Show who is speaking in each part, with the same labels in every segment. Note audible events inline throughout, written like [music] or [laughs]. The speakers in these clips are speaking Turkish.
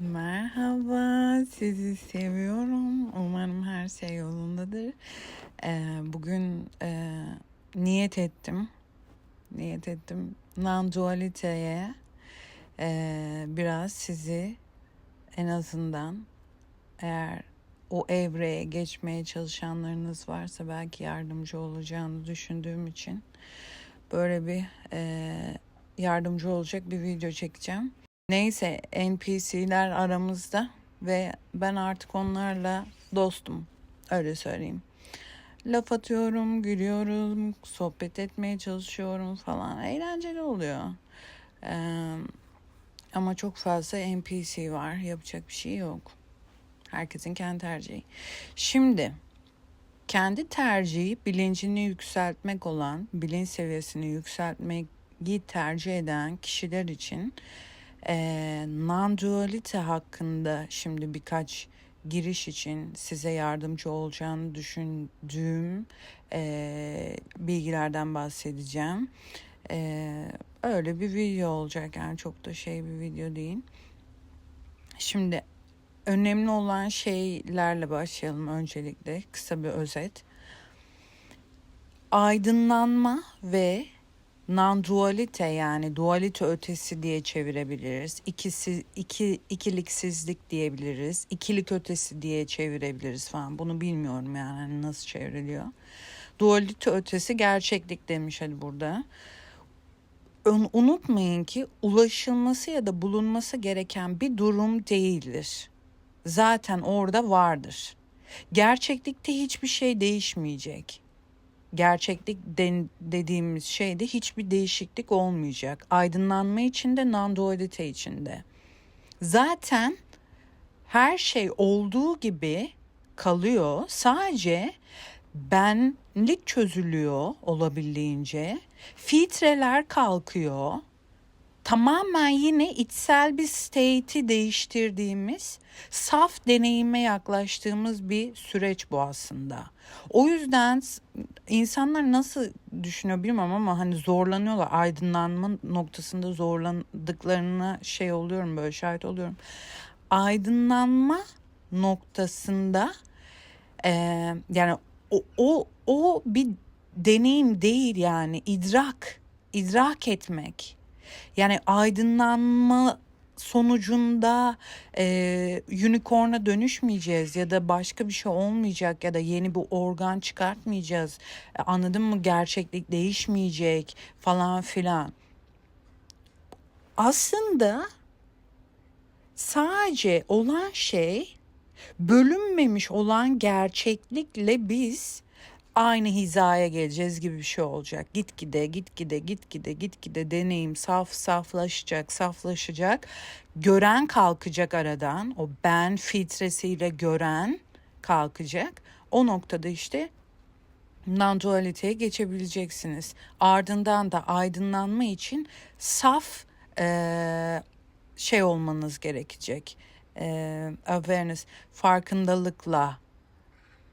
Speaker 1: Merhaba, sizi seviyorum. Umarım her şey yolundadır. Ee, bugün e, niyet ettim, niyet ettim non-dualiteye e, biraz sizi en azından eğer o evreye geçmeye çalışanlarınız varsa belki yardımcı olacağını düşündüğüm için böyle bir e, yardımcı olacak bir video çekeceğim. Neyse NPC'ler aramızda ve ben artık onlarla dostum. Öyle söyleyeyim. Laf atıyorum, gülüyorum, sohbet etmeye çalışıyorum falan. Eğlenceli oluyor. Ee, ama çok fazla NPC var. Yapacak bir şey yok. Herkesin kendi tercihi. Şimdi kendi tercihi bilincini yükseltmek olan, bilinç seviyesini yükseltmeyi tercih eden kişiler için e, non-dualite hakkında şimdi birkaç giriş için size yardımcı olacağını düşündüğüm e, bilgilerden bahsedeceğim. E, öyle bir video olacak yani çok da şey bir video değil. Şimdi önemli olan şeylerle başlayalım öncelikle kısa bir özet. Aydınlanma ve non-dualite yani dualite ötesi diye çevirebiliriz. İkisi, iki, ikiliksizlik diyebiliriz. İkilik ötesi diye çevirebiliriz falan. Bunu bilmiyorum yani hani nasıl çevriliyor. Dualite ötesi gerçeklik demiş hadi burada. Unutmayın ki ulaşılması ya da bulunması gereken bir durum değildir. Zaten orada vardır. Gerçeklikte hiçbir şey değişmeyecek gerçeklik den, dediğimiz şeyde hiçbir değişiklik olmayacak. Aydınlanma içinde, non-dualite içinde. Zaten her şey olduğu gibi kalıyor. Sadece benlik çözülüyor olabildiğince. Filtreler kalkıyor tamamen yine içsel bir state'i değiştirdiğimiz, saf deneyime yaklaştığımız bir süreç bu aslında. O yüzden insanlar nasıl düşünüyor bilmiyorum ama hani zorlanıyorlar. Aydınlanma noktasında zorlandıklarına şey oluyorum böyle şahit oluyorum. Aydınlanma noktasında e, yani o, o, o bir deneyim değil yani idrak, idrak etmek yani aydınlanma sonucunda e, unicorn'a dönüşmeyeceğiz ya da başka bir şey olmayacak ya da yeni bir organ çıkartmayacağız. E, anladın mı? Gerçeklik değişmeyecek falan filan. Aslında sadece olan şey bölünmemiş olan gerçeklikle biz aynı hizaya geleceğiz gibi bir şey olacak. Gitgide, gitgide, gitgide, gitgide deneyim saf saflaşacak, saflaşacak. Gören kalkacak aradan. O ben filtresiyle gören kalkacak. O noktada işte non-dualiteye geçebileceksiniz. Ardından da aydınlanma için saf e, şey olmanız gerekecek. E, awareness, farkındalıkla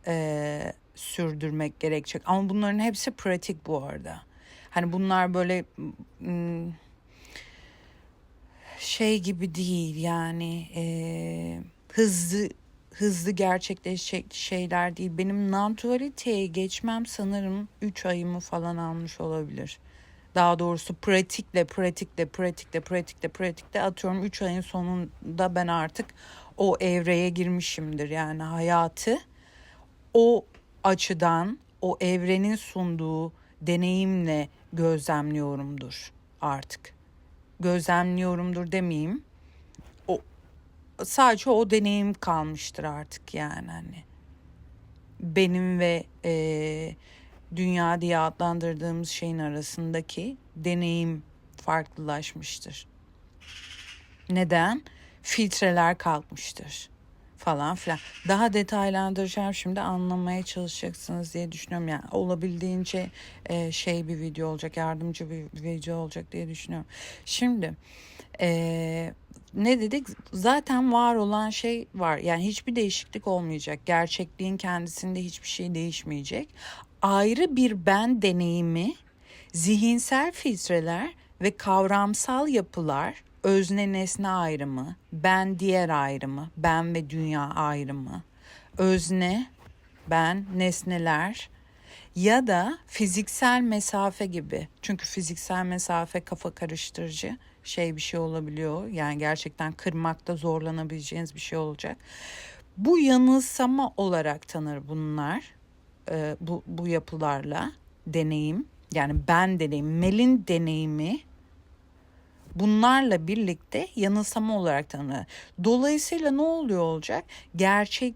Speaker 1: e, sürdürmek gerekecek. Ama bunların hepsi pratik bu arada. Hani bunlar böyle hmm, şey gibi değil yani e, hızlı hızlı gerçekleşecek şeyler değil. Benim naturaliteye geçmem sanırım 3 ayımı falan almış olabilir. Daha doğrusu pratikle, pratikle, pratikle, pratikle, pratikle atıyorum 3 ayın sonunda ben artık o evreye girmişimdir. Yani hayatı o açıdan o evrenin sunduğu deneyimle gözlemliyorumdur artık. Gözlemliyorumdur demeyeyim. O sadece o deneyim kalmıştır artık yani hani. Benim ve e, dünya diye adlandırdığımız şeyin arasındaki deneyim farklılaşmıştır. Neden? Filtreler kalkmıştır falan filan. Daha detaylandıracağım şimdi anlamaya çalışacaksınız diye düşünüyorum. Yani olabildiğince e, şey bir video olacak, yardımcı bir video olacak diye düşünüyorum. Şimdi e, ne dedik? Zaten var olan şey var. Yani hiçbir değişiklik olmayacak. Gerçekliğin kendisinde hiçbir şey değişmeyecek. Ayrı bir ben deneyimi, zihinsel filtreler ve kavramsal yapılar özne nesne ayrımı, ben diğer ayrımı, ben ve dünya ayrımı, özne, ben, nesneler ya da fiziksel mesafe gibi. Çünkü fiziksel mesafe kafa karıştırıcı şey bir şey olabiliyor. Yani gerçekten kırmakta zorlanabileceğiniz bir şey olacak. Bu yanılsama olarak tanır bunlar. e, bu, bu yapılarla deneyim yani ben deneyim, Mel'in deneyimi bunlarla birlikte yanılsama olarak tanınır. Dolayısıyla ne oluyor olacak? Gerçek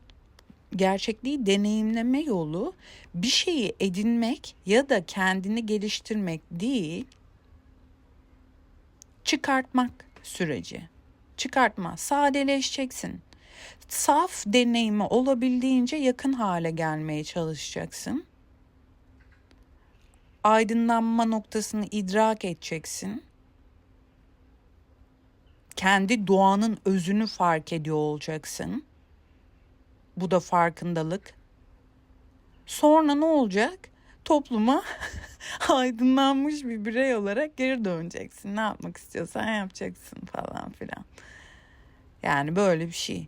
Speaker 1: gerçekliği deneyimleme yolu bir şeyi edinmek ya da kendini geliştirmek değil, çıkartmak süreci. Çıkartma, sadeleşeceksin. Saf deneyimi olabildiğince yakın hale gelmeye çalışacaksın. Aydınlanma noktasını idrak edeceksin. Kendi doğanın özünü fark ediyor olacaksın. Bu da farkındalık. Sonra ne olacak? Topluma [laughs] aydınlanmış bir birey olarak geri döneceksin. Ne yapmak istiyorsan yapacaksın falan filan. Yani böyle bir şey.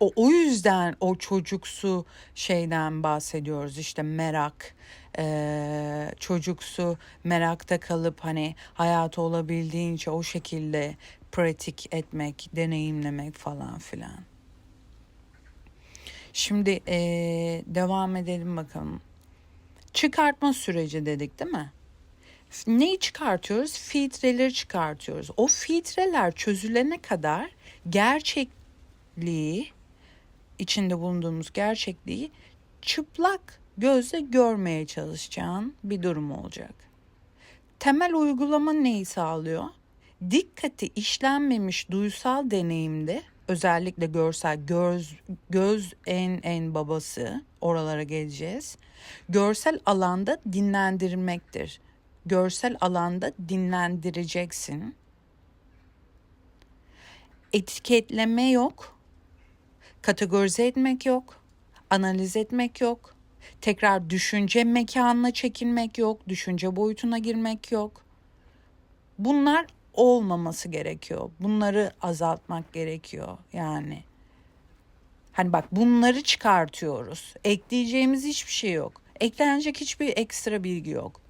Speaker 1: O, o yüzden o çocuksu şeyden bahsediyoruz işte merak eee, çocuksu merakta kalıp hani hayatı olabildiğince o şekilde pratik etmek deneyimlemek falan filan. Şimdi eee, devam edelim bakalım. Çıkartma süreci dedik değil mi? Neyi çıkartıyoruz? Filtreleri çıkartıyoruz. O filtreler çözülene kadar gerçekliği, içinde bulunduğumuz gerçekliği çıplak gözle görmeye çalışacağın bir durum olacak. Temel uygulama neyi sağlıyor? Dikkati işlenmemiş duysal deneyimde özellikle görsel göz göz en en babası oralara geleceğiz. Görsel alanda dinlendirmektir. Görsel alanda dinlendireceksin. Etiketleme yok. Kategorize etmek yok. Analiz etmek yok. Tekrar düşünce mekanına çekilmek yok. Düşünce boyutuna girmek yok. Bunlar olmaması gerekiyor. Bunları azaltmak gerekiyor yani. Hani bak bunları çıkartıyoruz. Ekleyeceğimiz hiçbir şey yok. Eklenecek hiçbir ekstra bilgi yok.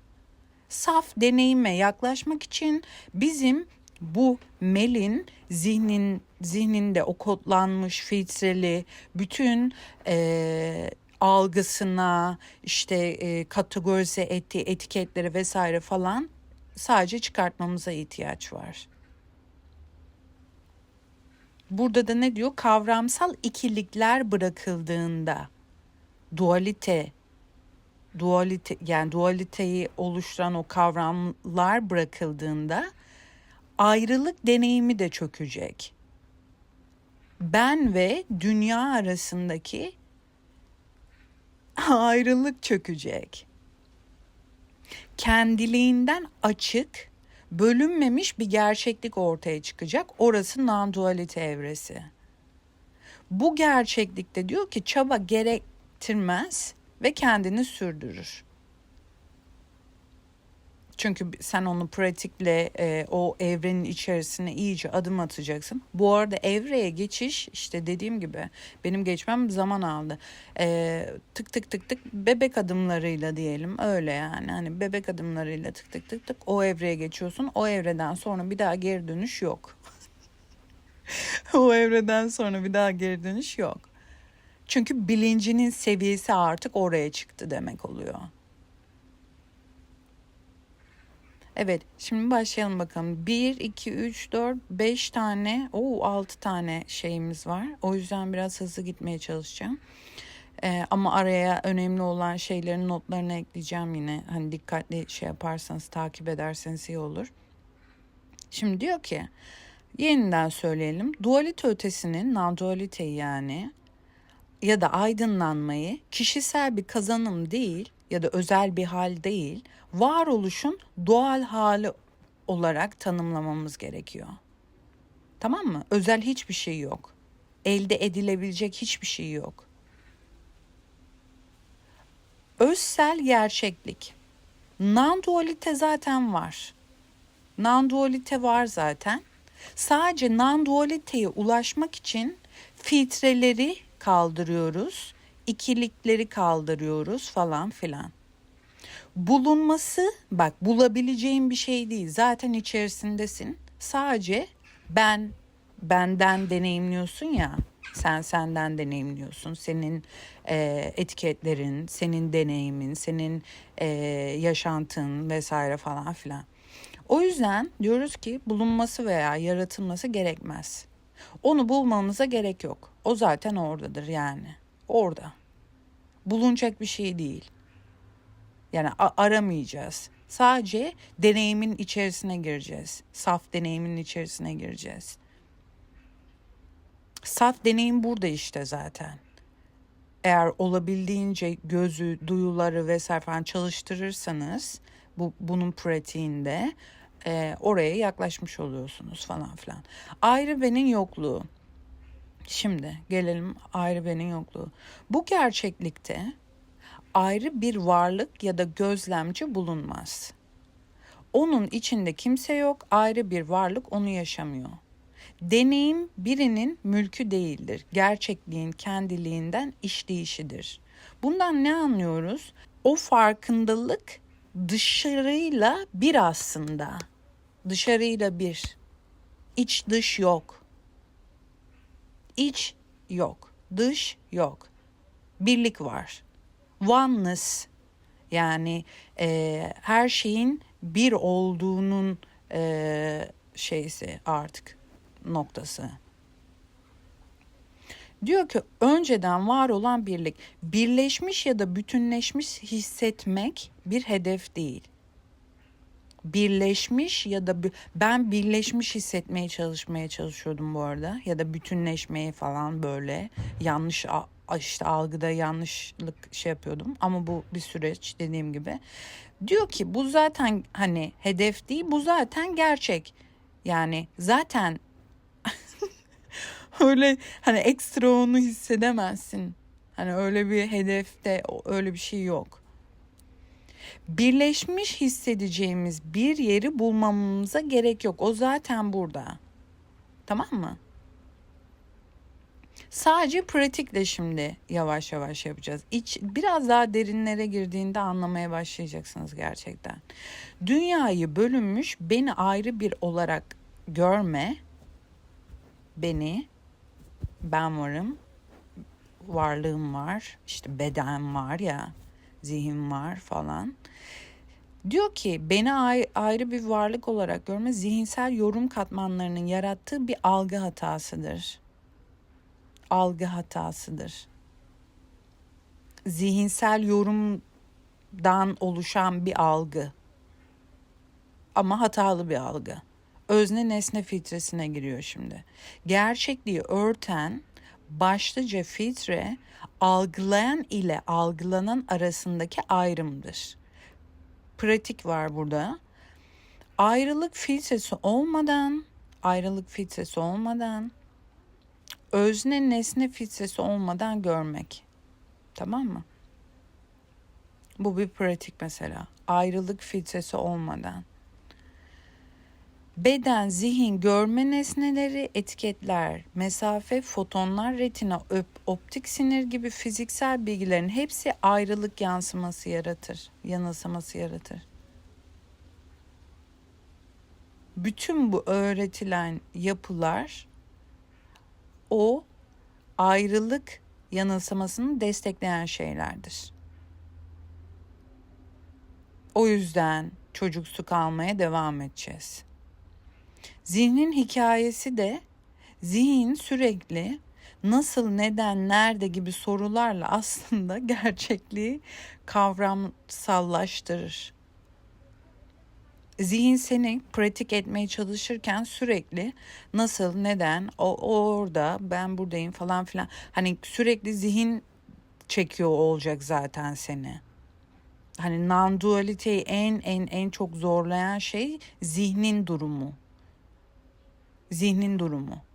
Speaker 1: Saf deneyime yaklaşmak için bizim bu Mel'in zihnin zihninde o kodlanmış filtreli bütün eee, algısına işte eee, kategorize ettiği etiketleri vesaire falan sadece çıkartmamıza ihtiyaç var. Burada da ne diyor? Kavramsal ikilikler bırakıldığında dualite dualite yani dualiteyi oluşturan o kavramlar bırakıldığında ayrılık deneyimi de çökecek. Ben ve dünya arasındaki [laughs] ayrılık çökecek. Kendiliğinden açık, bölünmemiş bir gerçeklik ortaya çıkacak. Orası non-dualite evresi. Bu gerçeklikte diyor ki çaba gerektirmez ve kendini sürdürür. Çünkü sen onu pratikle e, o evrenin içerisine iyice adım atacaksın. Bu arada evreye geçiş işte dediğim gibi benim geçmem zaman aldı. E, tık tık tık tık bebek adımlarıyla diyelim öyle yani. Hani bebek adımlarıyla tık tık tık tık o evreye geçiyorsun. O evreden sonra bir daha geri dönüş yok. [laughs] o evreden sonra bir daha geri dönüş yok. Çünkü bilincinin seviyesi artık oraya çıktı demek oluyor. Evet, şimdi başlayalım bakalım. 1, 2, 3, 4, 5 tane, o 6 tane şeyimiz var. O yüzden biraz hızlı gitmeye çalışacağım. Ee, ama araya önemli olan şeylerin notlarını ekleyeceğim yine. Hani dikkatli şey yaparsanız, takip ederseniz iyi olur. Şimdi diyor ki, yeniden söyleyelim. Dualite ötesinin, non-dualiteyi yani ya da aydınlanmayı kişisel bir kazanım değil ya da özel bir hal değil, varoluşun doğal hali olarak tanımlamamız gerekiyor. Tamam mı? Özel hiçbir şey yok. Elde edilebilecek hiçbir şey yok. Özsel gerçeklik. Non-dualite zaten var. Non-dualite var zaten. Sadece non-dualiteye ulaşmak için filtreleri kaldırıyoruz, ikilikleri kaldırıyoruz falan filan. Bulunması bak bulabileceğin bir şey değil. Zaten içerisindesin. Sadece ben benden deneyimliyorsun ya. Sen senden deneyimliyorsun. Senin e, etiketlerin, senin deneyimin, senin e, yaşantın vesaire falan filan. O yüzden diyoruz ki bulunması veya yaratılması gerekmez. Onu bulmamıza gerek yok. O zaten oradadır yani. Orada. Bulunacak bir şey değil. Yani aramayacağız. Sadece deneyimin içerisine gireceğiz. Saf deneyimin içerisine gireceğiz. Saf deneyim burada işte zaten. Eğer olabildiğince gözü, duyuları vesaire falan çalıştırırsanız bu bunun pratiğinde e, oraya yaklaşmış oluyorsunuz falan filan. Ayrı benin yokluğu. Şimdi gelelim ayrı benin yokluğu. Bu gerçeklikte ayrı bir varlık ya da gözlemci bulunmaz. Onun içinde kimse yok, ayrı bir varlık onu yaşamıyor. Deneyim birinin mülkü değildir. Gerçekliğin kendiliğinden işleyişidir. Bundan ne anlıyoruz? O farkındalık dışarıyla bir aslında. Dışarıyla bir. İç dış yok. İç yok. Dış yok. Birlik var. Oneness yani e, her şeyin bir olduğunun e, şeysi artık noktası. Diyor ki önceden var olan birlik, birleşmiş ya da bütünleşmiş hissetmek bir hedef değil. Birleşmiş ya da ben birleşmiş hissetmeye çalışmaya çalışıyordum bu arada ya da bütünleşmeye falan böyle yanlış işte algıda yanlışlık şey yapıyordum ama bu bir süreç dediğim gibi. Diyor ki bu zaten hani hedef değil bu zaten gerçek. Yani zaten [laughs] öyle hani ekstra onu hissedemezsin. Hani öyle bir hedefte öyle bir şey yok. Birleşmiş hissedeceğimiz bir yeri bulmamıza gerek yok. O zaten burada. Tamam mı? Sadece pratikle şimdi yavaş yavaş yapacağız. İç, biraz daha derinlere girdiğinde anlamaya başlayacaksınız gerçekten. Dünyayı bölünmüş beni ayrı bir olarak görme. Beni ben varım. Varlığım var. işte beden var ya. Zihin var falan. Diyor ki beni ayrı bir varlık olarak görme zihinsel yorum katmanlarının yarattığı bir algı hatasıdır algı hatasıdır. Zihinsel yorumdan oluşan bir algı. Ama hatalı bir algı. Özne nesne filtresine giriyor şimdi. Gerçekliği örten başlıca filtre algılayan ile algılanan arasındaki ayrımdır. Pratik var burada. Ayrılık filtresi olmadan, ayrılık filtresi olmadan özne nesne filtresi olmadan görmek. Tamam mı? Bu bir pratik mesela. Ayrılık filtresi olmadan. Beden, zihin, görme nesneleri, etiketler, mesafe, fotonlar, retina, öp, optik sinir gibi fiziksel bilgilerin hepsi ayrılık yansıması yaratır, yanılsaması yaratır. Bütün bu öğretilen yapılar o ayrılık yanılsamasını destekleyen şeylerdir. O yüzden çocuksu kalmaya devam edeceğiz. Zihnin hikayesi de zihin sürekli nasıl, neden, nerede gibi sorularla aslında [laughs] gerçekliği kavramsallaştırır zihin seni pratik etmeye çalışırken sürekli nasıl, neden, o, orada, ben buradayım falan filan. Hani sürekli zihin çekiyor olacak zaten seni. Hani non-dualiteyi en en en çok zorlayan şey zihnin durumu. Zihnin durumu.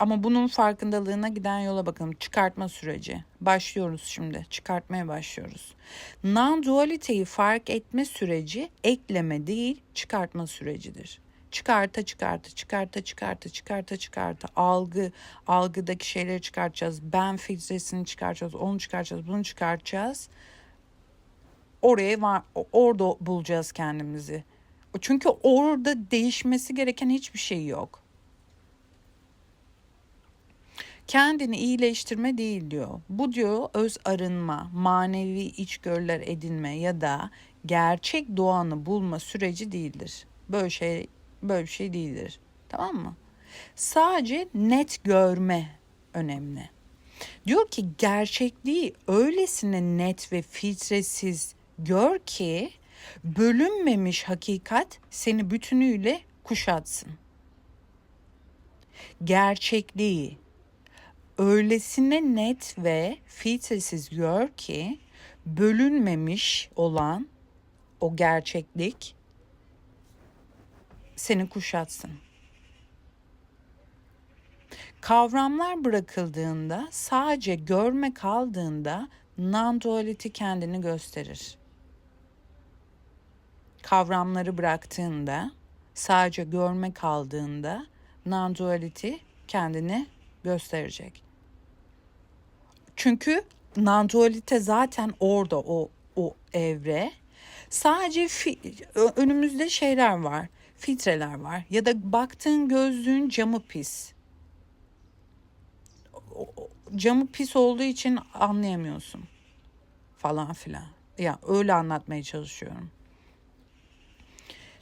Speaker 1: Ama bunun farkındalığına giden yola bakalım. Çıkartma süreci. Başlıyoruz şimdi. Çıkartmaya başlıyoruz. Non-dualiteyi fark etme süreci ekleme değil, çıkartma sürecidir. Çıkarta çıkarta çıkarta çıkarta çıkarta çıkarta algı algıdaki şeyleri çıkartacağız. Ben filtresini çıkartacağız. Onu çıkartacağız. Bunu çıkartacağız. Oraya var orada bulacağız kendimizi. Çünkü orada değişmesi gereken hiçbir şey yok. Kendini iyileştirme değil diyor. Bu diyor öz arınma, manevi içgörüler edinme ya da gerçek doğanı bulma süreci değildir. Böyle şey böyle bir şey değildir. Tamam mı? Sadece net görme önemli. Diyor ki gerçekliği öylesine net ve filtresiz gör ki bölünmemiş hakikat seni bütünüyle kuşatsın. Gerçekliği öylesine net ve filtresiz gör ki bölünmemiş olan o gerçeklik seni kuşatsın. Kavramlar bırakıldığında sadece görme kaldığında non-duality kendini gösterir. Kavramları bıraktığında sadece görme kaldığında non-duality kendini gösterecek. Çünkü non-dualite zaten orada o o evre. Sadece fi- önümüzde şeyler var, filtreler var ya da baktığın gözlüğün camı pis. Camı pis olduğu için anlayamıyorsun falan filan. Ya öyle anlatmaya çalışıyorum.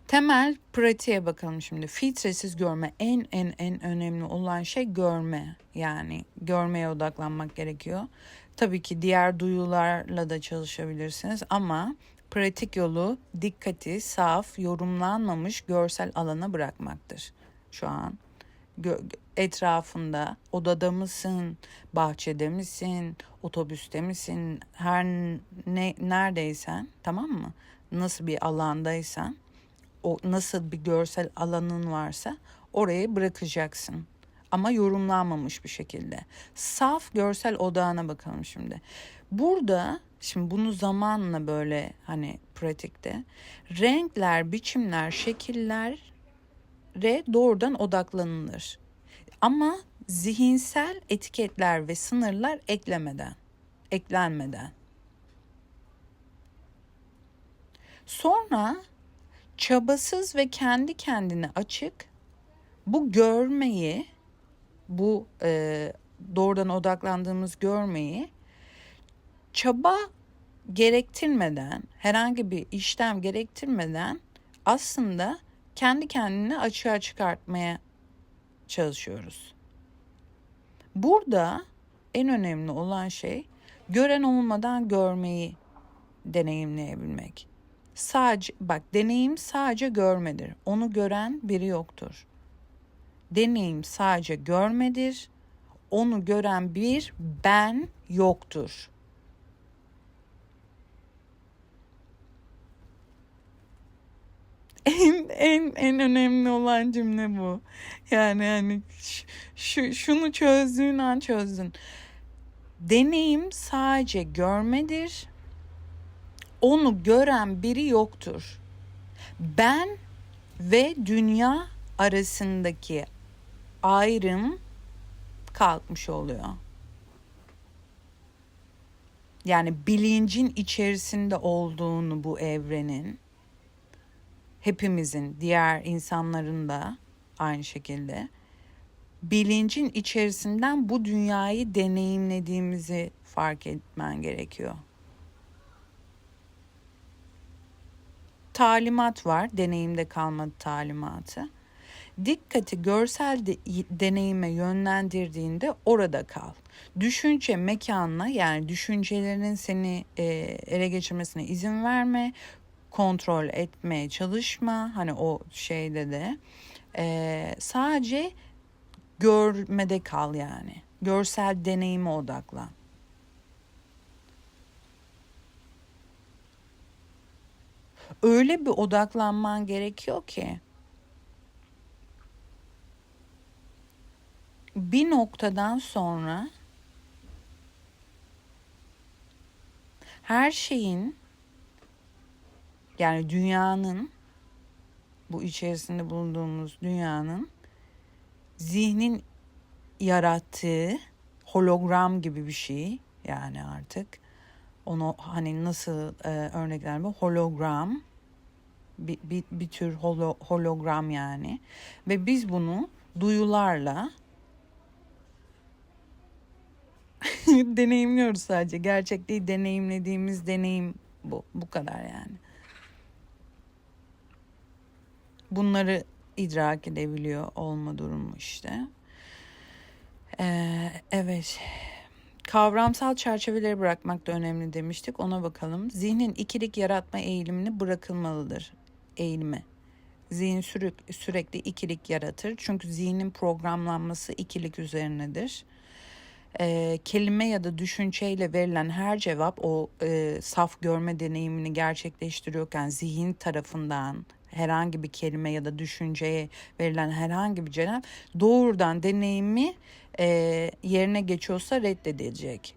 Speaker 1: Temel pratiğe bakalım şimdi. Filtresiz görme en en en önemli olan şey görme. Yani görmeye odaklanmak gerekiyor. Tabii ki diğer duyularla da çalışabilirsiniz ama pratik yolu dikkati saf, yorumlanmamış görsel alana bırakmaktır. Şu an etrafında odada mısın, bahçede misin, otobüste misin, her ne neredeysen tamam mı? Nasıl bir alandaysan o nasıl bir görsel alanın varsa oraya bırakacaksın. Ama yorumlanmamış bir şekilde. Saf görsel odağına bakalım şimdi. Burada şimdi bunu zamanla böyle hani pratikte renkler, biçimler, şekillere doğrudan odaklanılır. Ama zihinsel etiketler ve sınırlar eklemeden, eklenmeden. Sonra çabasız ve kendi kendine açık bu görmeyi bu e, doğrudan odaklandığımız görmeyi çaba gerektirmeden herhangi bir işlem gerektirmeden aslında kendi kendine açığa çıkartmaya çalışıyoruz. Burada en önemli olan şey gören olmadan görmeyi deneyimleyebilmek. Sadece bak deneyim sadece görmedir. Onu gören biri yoktur. Deneyim sadece görmedir. Onu gören bir ben yoktur. [laughs] En en en önemli olan cümle bu. Yani hani şu şunu çözdüğün an çözdün. Deneyim sadece görmedir onu gören biri yoktur. Ben ve dünya arasındaki ayrım kalkmış oluyor. Yani bilincin içerisinde olduğunu bu evrenin hepimizin, diğer insanların da aynı şekilde bilincin içerisinden bu dünyayı deneyimlediğimizi fark etmen gerekiyor. Talimat var. Deneyimde kalma talimatı. Dikkati görsel de, deneyime yönlendirdiğinde orada kal. Düşünce mekanına yani düşüncelerinin seni e, ele geçirmesine izin verme. Kontrol etmeye çalışma. Hani o şeyde de. E, sadece görmede kal yani. Görsel deneyime odaklan. Öyle bir odaklanman gerekiyor ki bir noktadan sonra her şeyin yani dünyanın bu içerisinde bulunduğumuz dünyanın zihnin yarattığı hologram gibi bir şey yani artık onu hani nasıl e, örnekler bu hologram bir, bir, bir tür holo, hologram yani ve biz bunu duyularla [laughs] deneyimliyoruz sadece gerçek değil deneyimlediğimiz deneyim bu bu kadar yani bunları idrak edebiliyor olma durumu işte. Ee, evet. Kavramsal çerçeveleri bırakmak da önemli demiştik. Ona bakalım. Zihnin ikilik yaratma eğilimini bırakılmalıdır. Eğilimi. Zihin sürekli, sürekli ikilik yaratır. Çünkü zihnin programlanması ikilik üzerinedir. Ee, kelime ya da düşünceyle verilen her cevap o e, saf görme deneyimini gerçekleştiriyorken zihin tarafından herhangi bir kelime ya da düşünceye verilen herhangi bir cevap doğrudan deneyimi e, yerine geçiyorsa reddedilecek.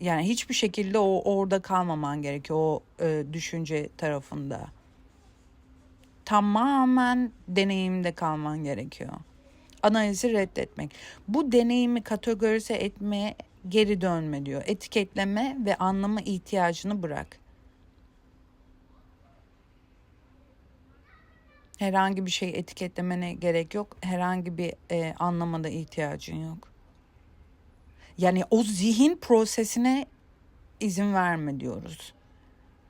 Speaker 1: Yani hiçbir şekilde o orada kalmaman gerekiyor o e, düşünce tarafında. Tamamen deneyimde kalman gerekiyor. Analizi reddetmek. Bu deneyimi kategorize etmeye geri dönme diyor. Etiketleme ve anlama ihtiyacını bırak. Herhangi bir şey etiketlemene gerek yok. Herhangi bir e, anlamada ihtiyacın yok. Yani o zihin prosesine izin verme diyoruz.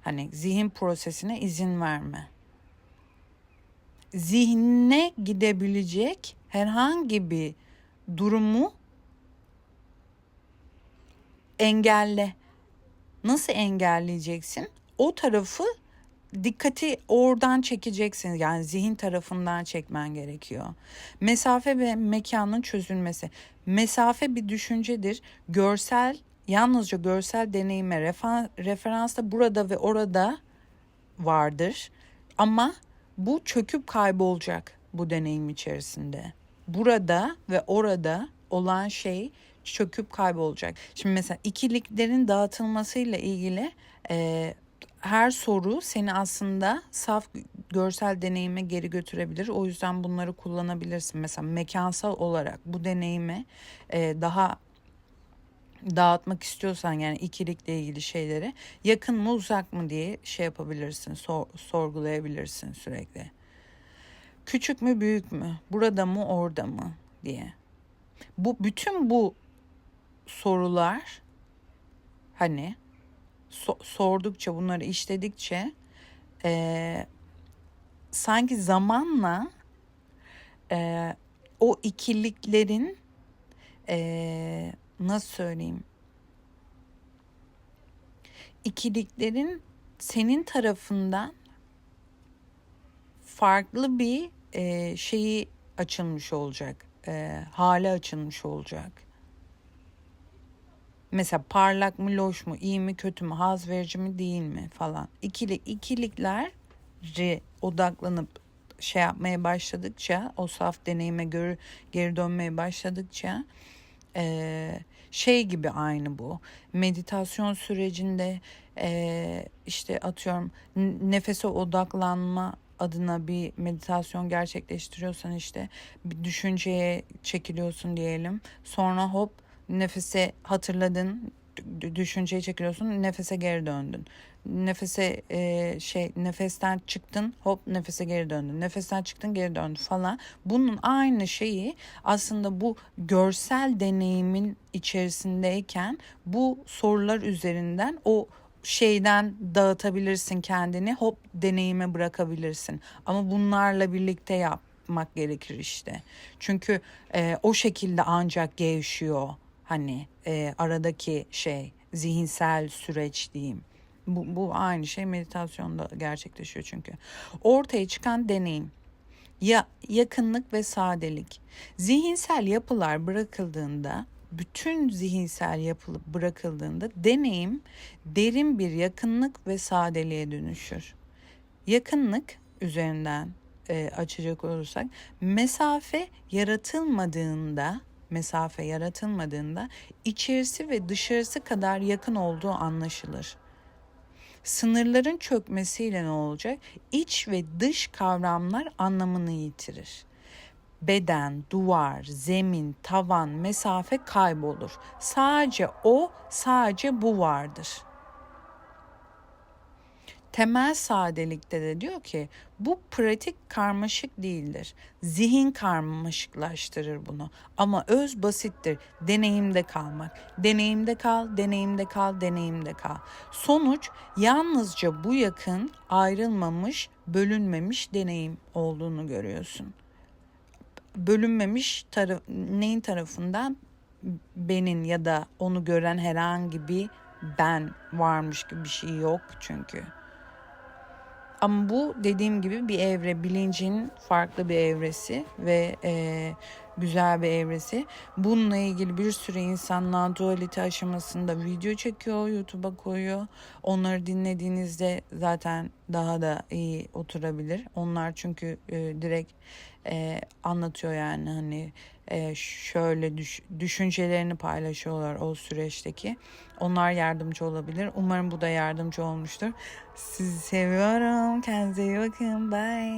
Speaker 1: Hani zihin prosesine izin verme. Zihne gidebilecek herhangi bir durumu engelle. Nasıl engelleyeceksin? O tarafı dikkati oradan çekeceksin. Yani zihin tarafından çekmen gerekiyor. Mesafe ve mekanın çözülmesi. Mesafe bir düşüncedir. Görsel, yalnızca görsel deneyime refer, referans da burada ve orada vardır. Ama bu çöküp kaybolacak bu deneyim içerisinde. Burada ve orada olan şey çöküp kaybolacak. Şimdi mesela ikiliklerin dağıtılmasıyla ilgili e, her soru seni aslında saf görsel deneyime geri götürebilir. O yüzden bunları kullanabilirsin. Mesela mekansal olarak bu deneyimi e, daha dağıtmak istiyorsan yani ikilikle ilgili şeyleri yakın mı uzak mı diye şey yapabilirsin, sor, sorgulayabilirsin sürekli. Küçük mü büyük mü? Burada mı orada mı diye. Bu bütün bu sorular hani so- sordukça bunları işledikçe e, sanki zamanla e, o ikiliklerin e, nasıl söyleyeyim ikiliklerin senin tarafından farklı bir e, şeyi açılmış olacak e, hale açılmış olacak Mesela parlak mı, loş mu, iyi mi, kötü mü, haz verici mi, değil mi falan. İkili ikilikleri odaklanıp şey yapmaya başladıkça, o saf deneyime göre geri dönmeye başladıkça e, şey gibi aynı bu. Meditasyon sürecinde e, işte atıyorum nefese odaklanma adına bir meditasyon gerçekleştiriyorsan işte bir düşünceye çekiliyorsun diyelim. Sonra hop nefese hatırladın düşünceyi çekiyorsun nefese geri döndün. Nefese e, şey nefesten çıktın hop nefese geri döndün. Nefesten çıktın geri döndün falan. Bunun aynı şeyi aslında bu görsel deneyimin içerisindeyken bu sorular üzerinden o şeyden dağıtabilirsin kendini hop deneyime bırakabilirsin. Ama bunlarla birlikte yapmak gerekir işte. Çünkü e, o şekilde ancak gevşiyor Hani e, aradaki şey zihinsel süreç diyeyim. Bu, bu aynı şey meditasyonda gerçekleşiyor çünkü. Ortaya çıkan deneyim ya yakınlık ve sadelik. Zihinsel yapılar bırakıldığında bütün zihinsel yapı bırakıldığında deneyim derin bir yakınlık ve sadeliğe dönüşür. Yakınlık üzerinden e, açacak olursak mesafe yaratılmadığında mesafe yaratılmadığında içerisi ve dışarısı kadar yakın olduğu anlaşılır. Sınırların çökmesiyle ne olacak? İç ve dış kavramlar anlamını yitirir. Beden, duvar, zemin, tavan, mesafe kaybolur. Sadece o, sadece bu vardır. Temel sadelikte de diyor ki bu pratik karmaşık değildir. Zihin karmaşıklaştırır bunu. Ama öz basittir. Deneyimde kalmak. Deneyimde kal, deneyimde kal, deneyimde kal. Sonuç yalnızca bu yakın, ayrılmamış, bölünmemiş deneyim olduğunu görüyorsun. Bölünmemiş taraf, neyin tarafından? Benin ya da onu gören herhangi bir ben varmış gibi bir şey yok çünkü. Ama bu dediğim gibi bir evre, bilincin farklı bir evresi ve e, güzel bir evresi. Bununla ilgili bir sürü insan non-duality aşamasında video çekiyor, YouTube'a koyuyor. Onları dinlediğinizde zaten daha da iyi oturabilir. Onlar çünkü e, direkt e, anlatıyor yani hani e, şöyle düş, düşüncelerini paylaşıyorlar o süreçteki. Onlar yardımcı olabilir. Umarım bu da yardımcı olmuştur. Sizi seviyorum. Kendinize iyi bakın. Bye.